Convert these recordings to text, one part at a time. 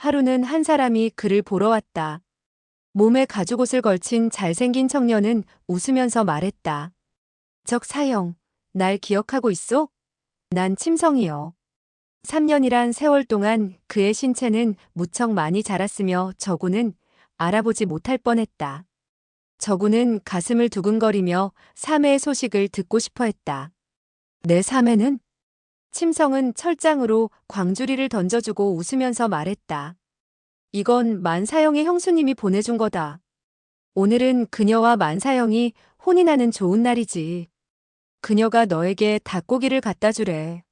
하루는 한 사람이 그를 보러 왔다. 몸에 가죽옷을 걸친 잘생긴 청년은 웃으면서 말했다. 적 사형, 날 기억하고 있어? 난 침성이요. 3년이란 세월 동안 그의 신체는 무척 많이 자랐으며 저구는 알아보지 못할 뻔했다. 저구는 가슴을 두근거리며 사매의 소식을 듣고 싶어 했다. 내 사매는? 침성은 철장으로 광주리를 던져주고 웃으면서 말했다. 이건 만사형의 형수님이 보내준 거다. 오늘은 그녀와 만사형이 혼인하는 좋은 날이지. 그녀가 너에게 닭고기를 갖다 주래.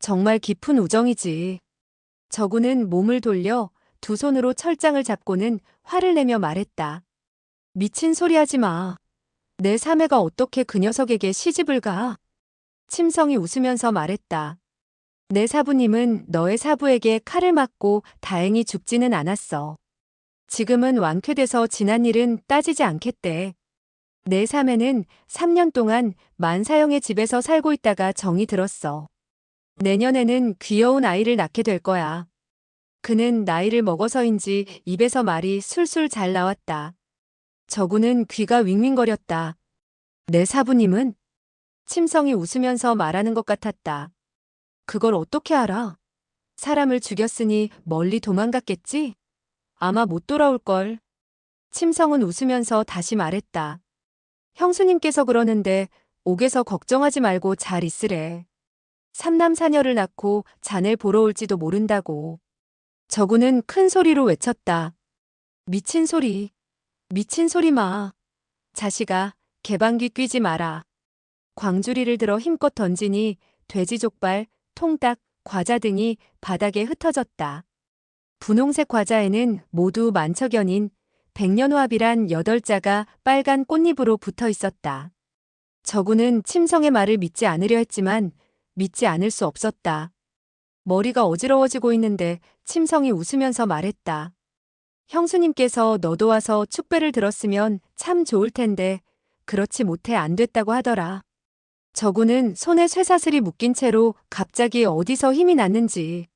정말 깊은 우정이지. 저구는 몸을 돌려 두 손으로 철장을 잡고는 화를 내며 말했다. 미친 소리 하지 마. 내 사매가 어떻게 그 녀석에게 시집을 가? 침성이 웃으면서 말했다. 내 사부님은 너의 사부에게 칼을 맞고 다행히 죽지는 않았어. 지금은 완쾌돼서 지난 일은 따지지 않겠대. 내 사매는 3년 동안 만사형의 집에서 살고 있다가 정이 들었어. 내년에는 귀여운 아이를 낳게 될 거야. 그는 나이를 먹어서인지 입에서 말이 술술 잘 나왔다. 저구는 귀가 윙윙거렸다. 내 사부님은? 침성이 웃으면서 말하는 것 같았다. 그걸 어떻게 알아? 사람을 죽였으니 멀리 도망갔겠지? 아마 못 돌아올걸. 침성은 웃으면서 다시 말했다. 형수님께서 그러는데 옥에서 걱정하지 말고 잘 있으래. 삼남 사녀를 낳고 자네 보러 올지도 모른다고. 저구는 큰 소리로 외쳤다. 미친 소리. 미친 소리 마. 자식아, 개방귀 뀌지 마라. 광주리를 들어 힘껏 던지니 돼지족발, 통닭, 과자 등이 바닥에 흩어졌다. 분홍색 과자에는 모두 만척연인 백년호합이란 여덟 자가 빨간 꽃잎으로 붙어 있었다. 저구는 침성의 말을 믿지 않으려 했지만 믿지 않을 수 없었다. 머리가 어지러워지고 있는데 침성이 웃으면서 말했다. 형수님께서 너도 와서 축배를 들었으면 참 좋을 텐데 그렇지 못해 안 됐다고 하더라. 저구는 손에 쇠사슬이 묶인 채로 갑자기 어디서 힘이 났는지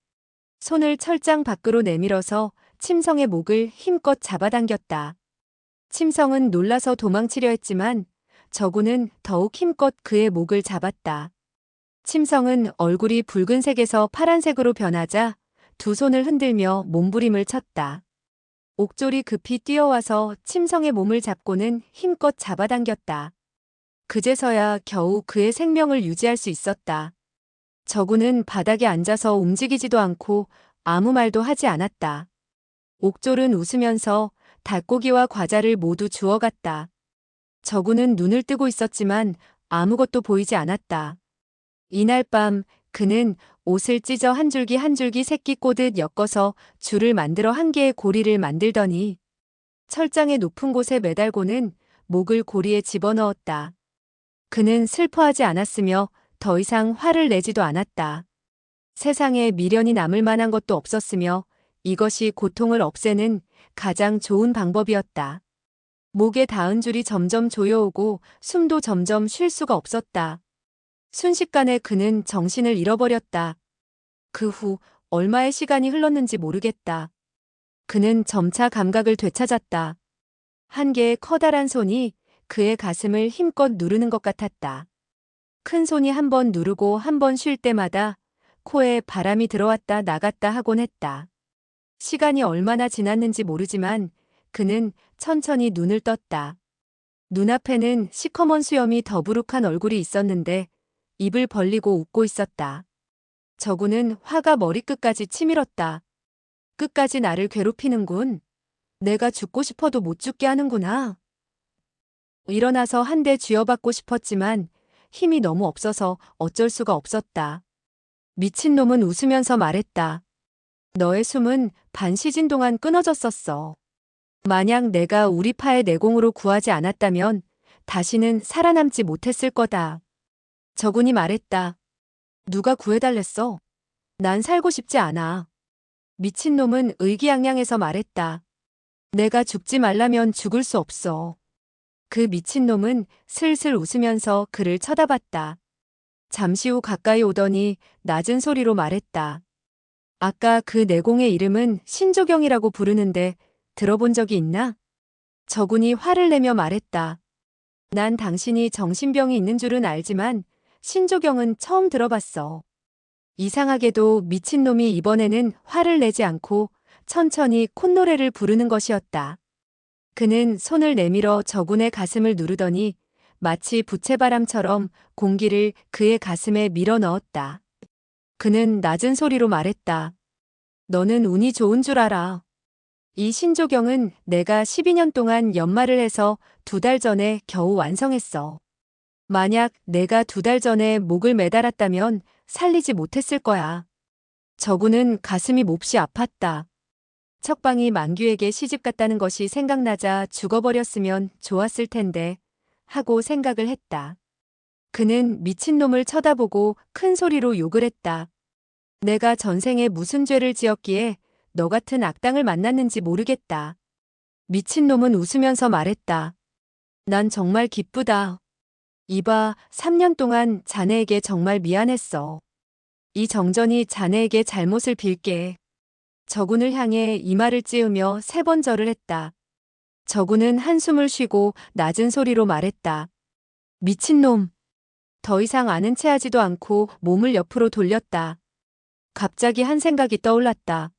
손을 철장 밖으로 내밀어서 침성의 목을 힘껏 잡아당겼다. 침성은 놀라서 도망치려 했지만 저구는 더욱 힘껏 그의 목을 잡았다. 침성은 얼굴이 붉은색에서 파란색으로 변하자 두 손을 흔들며 몸부림을 쳤다. 옥졸이 급히 뛰어와서 침성의 몸을 잡고는 힘껏 잡아당겼다. 그제서야 겨우 그의 생명을 유지할 수 있었다. 저구는 바닥에 앉아서 움직이지도 않고 아무 말도 하지 않았다. 옥졸은 웃으면서 닭고기와 과자를 모두 주워갔다. 저구는 눈을 뜨고 있었지만 아무것도 보이지 않았다. 이날 밤 그는 옷을 찢어 한 줄기 한 줄기 새끼 꼬듯 엮어서 줄을 만들어 한 개의 고리를 만들더니 철장의 높은 곳에 매달고는 목을 고리에 집어넣었다. 그는 슬퍼하지 않았으며 더 이상 화를 내지도 않았다. 세상에 미련이 남을 만한 것도 없었으며 이것이 고통을 없애는 가장 좋은 방법이었다. 목에 닿은 줄이 점점 조여오고 숨도 점점 쉴 수가 없었다. 순식간에 그는 정신을 잃어버렸다. 그 후 얼마의 시간이 흘렀는지 모르겠다. 그는 점차 감각을 되찾았다. 한 개의 커다란 손이 그의 가슴을 힘껏 누르는 것 같았다. 큰 손이 한 번 누르고 한 번 쉴 때마다 코에 바람이 들어왔다 나갔다 하곤 했다. 시간이 얼마나 지났는지 모르지만 그는 천천히 눈을 떴다. 눈앞에는 시커먼 수염이 더부룩한 얼굴이 있었는데 입을 벌리고 웃고 있었다. 저구는 화가 머리끝까지 치밀었다. 끝까지 나를 괴롭히는군. 내가 죽고 싶어도 못 죽게 하는구나. 일어나서 한 대 쥐어받고 싶었지만 힘이 너무 없어서 어쩔 수가 없었다. 미친놈은 웃으면서 말했다. 너의 숨은 반 시즌 동안 끊어졌었어. 만약 내가 우리 파의 내공으로 구하지 않았다면 다시는 살아남지 못했을 거다. 저군이 말했다. 누가 구해달랬어? 난 살고 싶지 않아. 미친놈은 의기양양해서 말했다. 내가 죽지 말라면 죽을 수 없어. 그 미친놈은 슬슬 웃으면서 그를 쳐다봤다. 잠시 후 가까이 오더니 낮은 소리로 말했다. 아까 그 내공의 이름은 신조경이라고 부르는데 들어본 적이 있나? 저군이 화를 내며 말했다. 난 당신이 정신병이 있는 줄은 알지만 신조경은 처음 들어봤어. 이상하게도 미친놈이 이번에는 화를 내지 않고 천천히 콧노래를 부르는 것이었다. 그는 손을 내밀어 저군의 가슴을 누르더니 마치 부채바람처럼 공기를 그의 가슴에 밀어 넣었다. 그는 낮은 소리로 말했다. 너는 운이 좋은 줄 알아. 이 신조경은 내가 12년 동안 연말을 해서 두 달 전에 겨우 완성했어. 만약 내가 두 달 전에 목을 매달았다면 살리지 못했을 거야. 저구는 가슴이 몹시 아팠다. 척방이 만규에게 시집 갔다는 것이 생각나자 죽어버렸으면 좋았을 텐데 하고 생각을 했다. 그는 미친놈을 쳐다보고 큰 소리로 욕을 했다. 내가 전생에 무슨 죄를 지었기에 너 같은 악당을 만났는지 모르겠다. 미친놈은 웃으면서 말했다. 난 정말 기쁘다. 이봐, 3년 동안 자네에게 정말 미안했어. 이 정전이 자네에게 잘못을 빌게. 저군을 향해 이마를 찌으며 세 번 절을 했다. 저군은 한숨을 쉬고 낮은 소리로 말했다. 미친놈. 더 이상 아는 체 하지도 않고 몸을 옆으로 돌렸다. 갑자기 한 생각이 떠올랐다.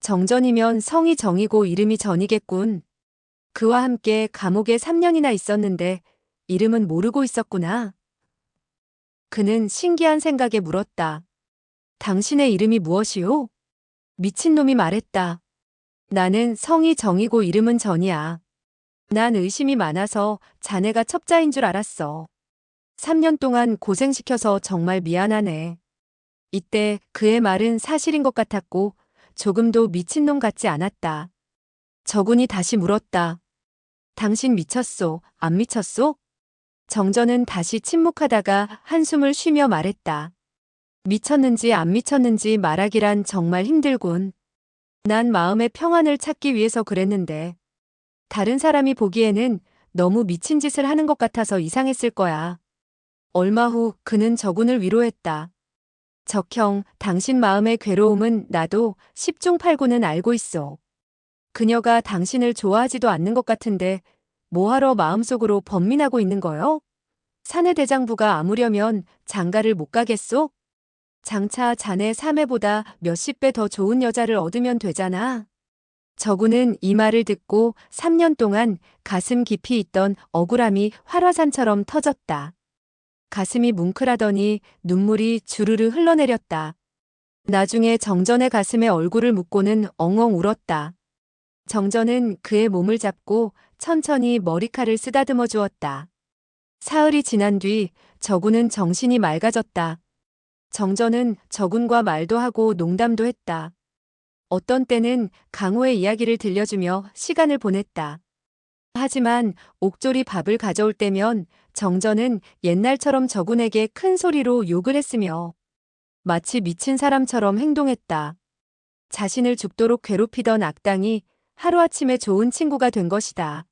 정전이면 성이 정이고 이름이 전이겠군. 그와 함께 감옥에 3년이나 있었는데 이름은 모르고 있었구나. 그는 신기한 생각에 물었다. 당신의 이름이 무엇이오? 미친놈이 말했다. 나는 성이 정이고 이름은 전이야. 난 의심이 많아서 자네가 첩자인 줄 알았어. 3년 동안 고생시켜서 정말 미안하네. 이때 그의 말은 사실인 것 같았고 조금도 미친놈 같지 않았다. 저군이 다시 물었다. 당신 미쳤소, 안 미쳤소? 정전은 다시 침묵하다가 한숨을 쉬며 말했다. 미쳤는지 안 미쳤는지 말하기란 정말 힘들군. 난 마음의 평안을 찾기 위해서 그랬는데. 다른 사람이 보기에는 너무 미친 짓을 하는 것 같아서 이상했을 거야. 얼마 후 그는 저군을 위로했다. 적형, 당신 마음의 괴로움은 나도 10중 8구는 알고 있어. 그녀가 당신을 좋아하지도 않는 것 같은데 뭐하러 마음속으로 번민하고 있는 거요? 사내 대장부가 아무려면 장가를 못 가겠소? 장차 자네 사매보다 몇십 배 더 좋은 여자를 얻으면 되잖아. 저구는 이 말을 듣고 3년 동안 가슴 깊이 있던 억울함이 활화산처럼 터졌다. 가슴이 뭉클하더니 눈물이 주르르 흘러내렸다. 나중에 정전의 가슴에 얼굴을 묻고는 엉엉 울었다. 정전은 그의 몸을 잡고 천천히 머리칼을 쓰다듬어 주었다. 사흘이 지난 뒤 저군은 정신이 맑아졌다. 정전은 저군과 말도 하고 농담도 했다. 어떤 때는 강호의 이야기를 들려주며 시간을 보냈다. 하지만 옥졸이 밥을 가져올 때면 정전은 옛날처럼 저군에게 큰 소리로 욕을 했으며 마치 미친 사람처럼 행동했다. 자신을 죽도록 괴롭히던 악당이 하루아침에 좋은 친구가 된 것이다.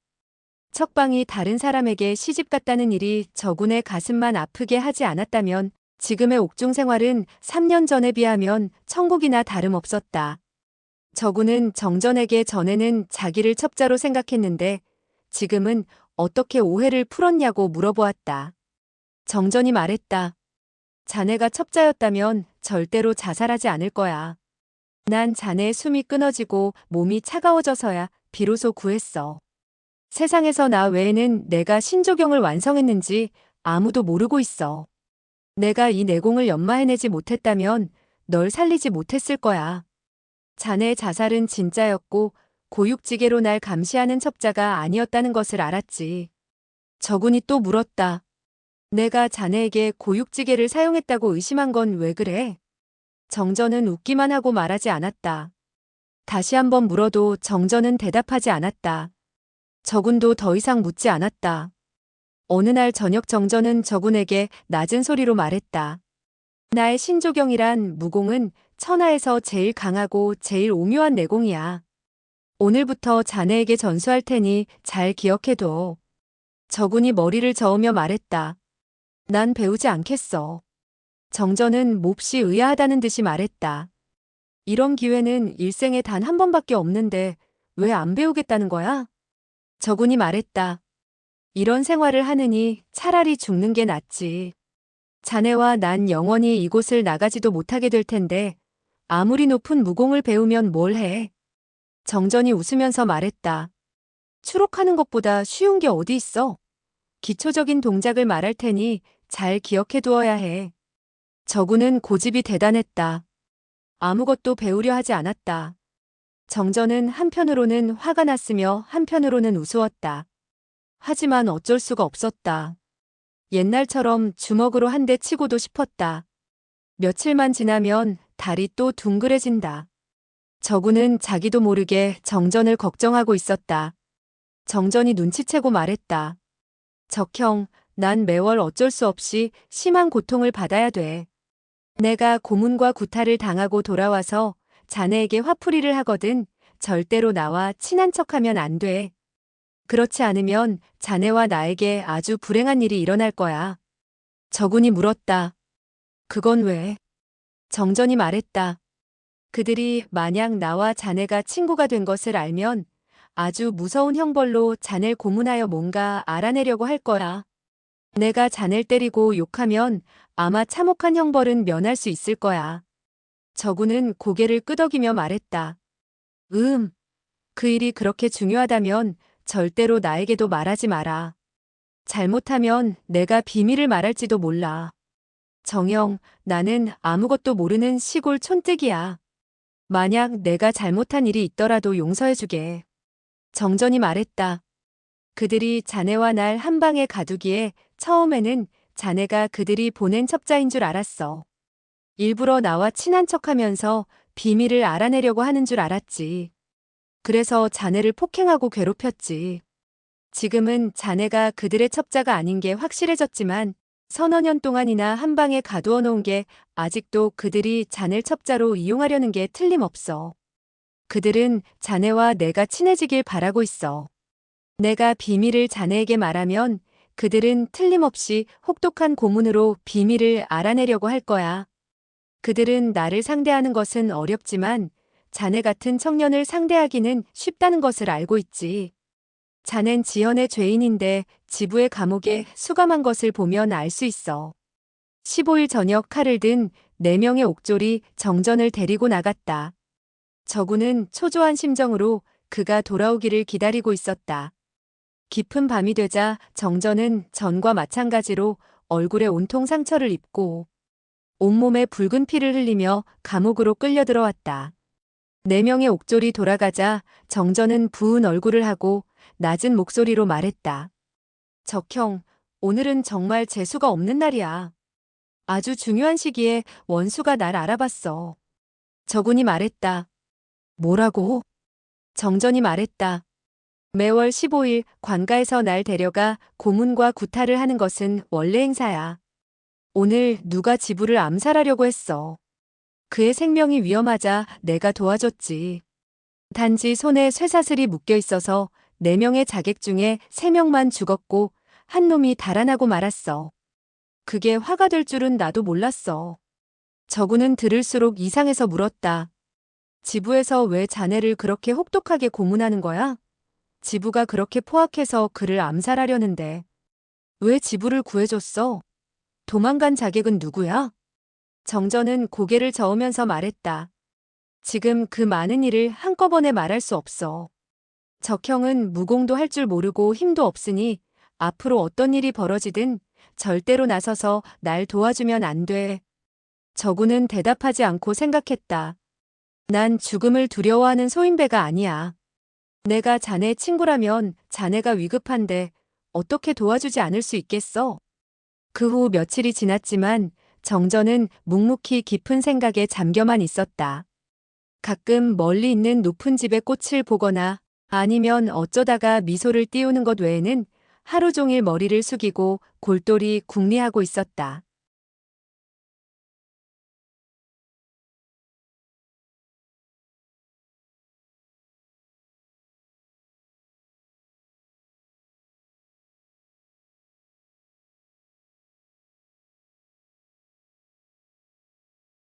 척방이 다른 사람에게 시집 갔다는 일이 저군의 가슴만 아프게 하지 않았다면 지금의 옥중 생활은 3년 전에 비하면 천국이나 다름없었다. 저군은 정전에게 전에는 자기를 첩자로 생각했는데 지금은 어떻게 오해를 풀었냐고 물어보았다. 정전이 말했다. 자네가 첩자였다면 절대로 자살하지 않을 거야. 난 자네의 숨이 끊어지고 몸이 차가워져서야 비로소 구했어. 세상에서 나 외에는 내가 신조경을 완성했는지 아무도 모르고 있어. 내가 이 내공을 연마해내지 못했다면 널 살리지 못했을 거야. 자네의 자살은 진짜였고 고육지게로 날 감시하는 첩자가 아니었다는 것을 알았지. 저군이 또 물었다. 내가 자네에게 고육지게를 사용했다고 의심한 건 왜 그래? 정전은 웃기만 하고 말하지 않았다. 다시 한번 물어도 정전은 대답하지 않았다. 저군도 더 이상 묻지 않았다. 어느 날 저녁 정전은 저군에게 낮은 소리로 말했다. 나의 신조경이란 무공은 천하에서 제일 강하고 제일 오묘한 내공이야. 오늘부터 자네에게 전수할 테니 잘 기억해둬. 저군이 머리를 저으며 말했다. 난 배우지 않겠어. 정전은 몹시 의아하다는 듯이 말했다. 이런 기회는 일생에 단 한 번밖에 없는데 왜 안 배우겠다는 거야? 저군이 말했다. 이런 생활을 하느니 차라리 죽는 게 낫지. 자네와 난 영원히 이곳을 나가지도 못하게 될 텐데 아무리 높은 무공을 배우면 뭘 해. 정전이 웃으면서 말했다. 추록하는 것보다 쉬운 게 어디 있어? 기초적인 동작을 말할 테니 잘 기억해 두어야 해. 저구는 고집이 대단했다. 아무것도 배우려 하지 않았다. 정전은 한편으로는 화가 났으며 한편으로는 우스웠다. 하지만 어쩔 수가 없었다. 옛날처럼 주먹으로 한 대 치고도 싶었다. 며칠만 지나면 달이 또 둥그레진다. 저구는 자기도 모르게 정전을 걱정하고 있었다. 정전이 눈치채고 말했다. 적형, 난 매월 어쩔 수 없이 심한 고통을 받아야 돼. 내가 고문과 구타를 당하고 돌아와서 자네에게 화풀이를 하거든 절대로 나와 친한 척하면 안 돼. 그렇지 않으면 자네와 나에게 아주 불행한 일이 일어날 거야. 저군이 물었다. 그건 왜? 정전이 말했다. 그들이 만약 나와 자네가 친구가 된 것을 알면 아주 무서운 형벌로 자넬 고문하여 뭔가 알아내려고 할 거야. 내가 자넬 때리고 욕하면 아마 참혹한 형벌은 면할 수 있을 거야. 저구는 고개를 끄덕이며 말했다. 음, 그 일이 그렇게 중요하다면 절대로 나에게도 말하지 마라. 잘못하면 내가 비밀을 말할지도 몰라. 정영, 나는 아무것도 모르는 시골 촌뜨기야. 만약 내가 잘못한 일이 있더라도 용서해주게. 정전이 말했다. 그들이 자네와 날 한 방에 가두기에 처음에는 자네가 그들이 보낸 첩자인 줄 알았어. 일부러 나와 친한 척하면서 비밀을 알아내려고 하는 줄 알았지. 그래서 자네를 폭행하고 괴롭혔지. 지금은 자네가 그들의 첩자가 아닌 게 확실해졌지만 서너 년 동안이나 한 방에 가두어 놓은 게 아직도 그들이 자넬 첩자로 이용하려는 게 틀림없어. 그들은 자네와 내가 친해지길 바라고 있어. 내가 비밀을 자네에게 말하면 그들은 틀림없이 혹독한 고문으로 비밀을 알아내려고 할 거야. 그들은 나를 상대하는 것은 어렵지만 자네 같은 청년을 상대하기는 쉽다는 것을 알고 있지. 자넨 지연의 죄인인데 지부의 감옥에 수감한 것을 보면 알 수 있어. 15일 저녁 칼을 든 4명의 옥졸이 정전을 데리고 나갔다. 저구는 초조한 심정으로 그가 돌아오기를 기다리고 있었다. 깊은 밤이 되자 정전은 전과 마찬가지로 얼굴에 온통 상처를 입고 온몸에 붉은 피를 흘리며 감옥으로 끌려 들어왔다. 네 명의 옥졸이 돌아가자 정전은 부은 얼굴을 하고 낮은 목소리로 말했다. 적형, 오늘은 정말 재수가 없는 날이야. 아주 중요한 시기에 원수가 날 알아봤어. 저군이 말했다. 뭐라고? 정전이 말했다. 매월 15일 관가에서 날 데려가 고문과 구타를 하는 것은 원래 행사야. 오늘 누가 지부를 암살하려고 했어. 그의 생명이 위험하자 내가 도와줬지. 단지 손에 쇠사슬이 묶여 있어서 4명의 자객 중에 3명만 죽었고 한 놈이 달아나고 말았어. 그게 화가 될 줄은 나도 몰랐어. 저구는 들을수록 이상해서 물었다. 지부에서 왜 자네를 그렇게 혹독하게 고문하는 거야? 지부가 그렇게 포악해서 그를 암살하려는데. 왜 지부를 구해줬어? 도망간 자객은 누구야? 정전은 고개를 저으면서 말했다. 지금 그 많은 일을 한꺼번에 말할 수 없어. 적형은 무공도 할 줄 모르고 힘도 없으니 앞으로 어떤 일이 벌어지든 절대로 나서서 날 도와주면 안 돼. 저구는 대답하지 않고 생각했다. 난 죽음을 두려워하는 소인배가 아니야. 내가 자네 친구라면 자네가 위급한데 어떻게 도와주지 않을 수 있겠어? 그 후 며칠이 지났지만 정전은 묵묵히 깊은 생각에 잠겨만 있었다. 가끔 멀리 있는 높은 집의 꽃을 보거나 아니면 어쩌다가 미소를 띄우는 것 외에는 하루 종일 머리를 숙이고 골똘히 궁리하고 있었다.